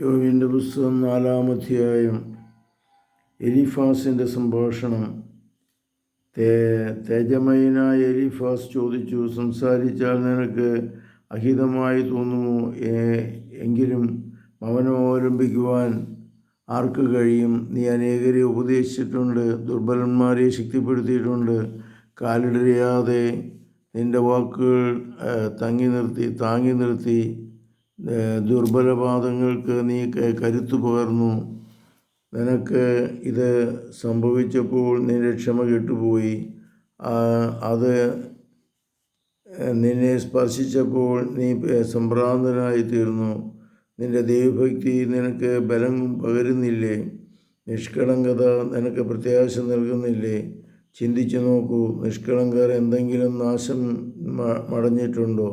യോവിന്റെ പുസ്തകം നാലാമധ്യായം എലിഫാസിന്റെ സംഭാഷണം. തേ തേജമയനായ എലിഫാസ് ചോദിച്ചു സംസാരിച്ചാൽ നിനക്ക് അഹിതമായി തോന്നുമോ? എങ്കിലും മൗനം അവലംബിക്കുവാൻ ആർക്ക് കഴിയും? നീ അനേകരെ ഉപദേശിച്ചിട്ടുണ്ട് ദുർബലന്മാരെ ശക്തിപ്പെടുത്തിയിട്ടുണ്ട്. കാലിടറിയാതെ നിന്റെ വാക്കുകൾ തങ്ങി നിർത്തി താങ്ങി നിർത്തി. ദുർബലപാദങ്ങൾക്ക് നീ കരുത്തു പകർന്നു. നിനക്ക് ഇത് സംഭവിച്ചപ്പോൾ നിന്റെ ക്ഷമ കെട്ടുപോയി. അത് നിന്നെ സ്പർശിച്ചപ്പോൾ നീ സംഭ്രാന്തനായി തീർന്നു നിന്റെ ദൈവഭക്തി നിനക്ക് ബലം പകരുന്നില്ലേ? നിഷ്കളങ്കത നിനക്ക് പ്രത്യാശ നൽകുന്നില്ലേ? ചിന്തിച്ചു നോക്കൂ നിഷ്കളങ്കർ എന്തെങ്കിലും നാശം മടഞ്ഞിട്ടുണ്ടോ?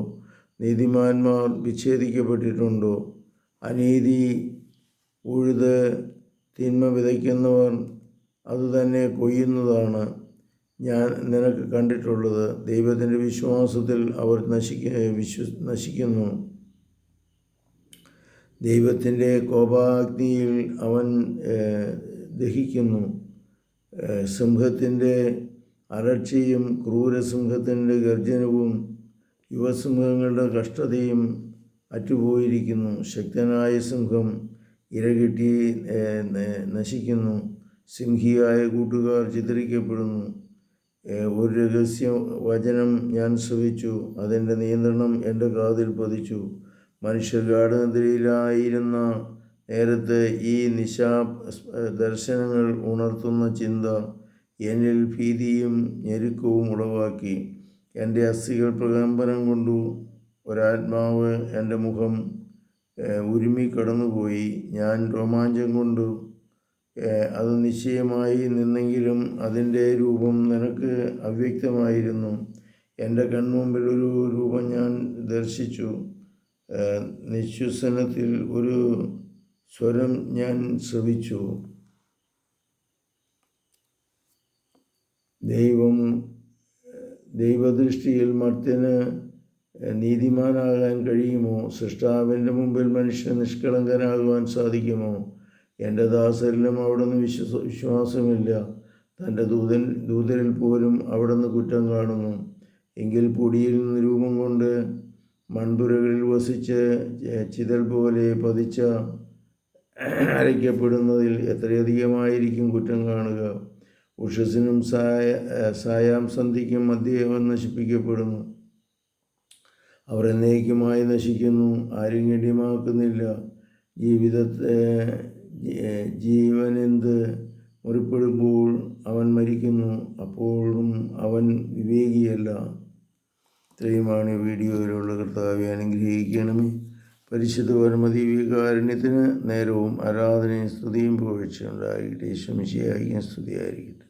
നീതിമാന്മാർ വിച്ഛേദിക്കപ്പെട്ടിട്ടുണ്ടോ? അനീതി ഉഴുത് തിന്മ വിതയ്ക്കുന്നവർ അതുതന്നെ കൊയ്യുന്നതാണ് ഞാൻ നിനക്ക് കണ്ടിട്ടുള്ളത്. ദൈവത്തിന്റെ വിശ്വാസത്തിൽ അവർ നശിക്ക വിശ്വ നശിക്കുന്നു. ദൈവത്തിന്റെ കോപാഗ്നിയിൽ അവൻ ദഹിക്കുന്നു. സിംഹത്തിന്റെ അലർച്ചയും ക്രൂരസിംഹത്തിന്റെ ഗർജനവും യുവസിംഹങ്ങളുടെ കഷ്ടതയും അറ്റുപോയിരിക്കുന്നു. ശക്തനായ സിംഹം ഇരകിട്ടി നശിക്കുന്നു. സിംഹിയായ കൂട്ടുകാർ ചിത്രിക്കപ്പെടുന്നു ഒരു രഹസ്യ വചനം ഞാൻ ശ്രവിച്ചു. അതിന്റെ നിയന്ത്രണം എന്റെ കാതിൽ പതിച്ചു. മനുഷ്യർ ഗാഠനിദ്രയിലായിരുന്ന നേരത്തെ ഈ നിശാ ദർശനങ്ങൾ ഉണർത്തുന്ന ചിന്ത എന്നിൽ ഭീതിയും ഞെരുക്കവും ഉളവാക്കി. എന്റെ അസ്ഥികൾ പ്രകമ്പനം കൊണ്ടു ഒരാത്മാവ് എന്റെ മുഖം ഉരുമി കടന്നുപോയി. ഞാൻ രോമാഞ്ചം കൊണ്ടു അത് നിശ്ചയമായി നിന്നെങ്കിലും അതിന്റെ രൂപം നിനക്ക് അവ്യക്തമായിരുന്നു. എന്റെ കൺമുമ്പിൽ ഒരു രൂപം ഞാൻ ദർശിച്ചു. നിശ്വസനത്തിൽ ഒരു സ്വരം ഞാൻ ശ്രവിച്ചു. ദൈവം ദൈവദൃഷ്ടിയിൽ മർത്യന് നീതിമാനാകാൻ കഴിയുമോ? സൃഷ്ടാവിന്റെ മുമ്പിൽ മനുഷ്യന് നിഷ്കളങ്കനാകുവാൻ സാധിക്കുമോ? എന്റെ ദാസരിലും അവിടുന്ന് വിശ്വസ വിശ്വാസമില്ല. തന്റെ ദൂതൻ ദൂതരിൽ പോലും അവിടുന്ന് കുറ്റം കാണുന്നു. എങ്കിൽ പൊടിയിൽ നിന്ന് രൂപം കൊണ്ട് മൺപുരകളിൽ വസിച്ച് ചിതൽ പോലെ പതിച്ച അരയ്ക്കപ്പെടുന്നതിൽ എത്രയധികമായിരിക്കും കുറ്റം കാണുക? ഉഷസിനും സായ സായാം സന്ധിക്കും അവൻ നശിപ്പിക്കപ്പെടുന്നു. അവർ എന്നേക്കുമായി നശിക്കുന്നു ആരും ഗണ്യമാക്കുന്നില്ല ജീവിതത്തെ ജീവനെന്ത് മുറിപ്പെടുമ്പോൾ അവൻ മരിക്കുന്നു അപ്പോഴും അവൻ വിവേകിയല്ല. ഇത്രയുമാണ് വീഡിയോയിലുള്ള കർത്താവെ അനുഗ്രഹിക്കണമേ. പരിശുദ്ധ പരമതി വികാരണ്യത്തിന് നേരവും ആരാധനയും സ്തുതിയും പുകഴ്ചയുണ്ടായിട്ട് ശമിശയായിരിക്കും സ്തുതിയായിരിക്കട്ടെ.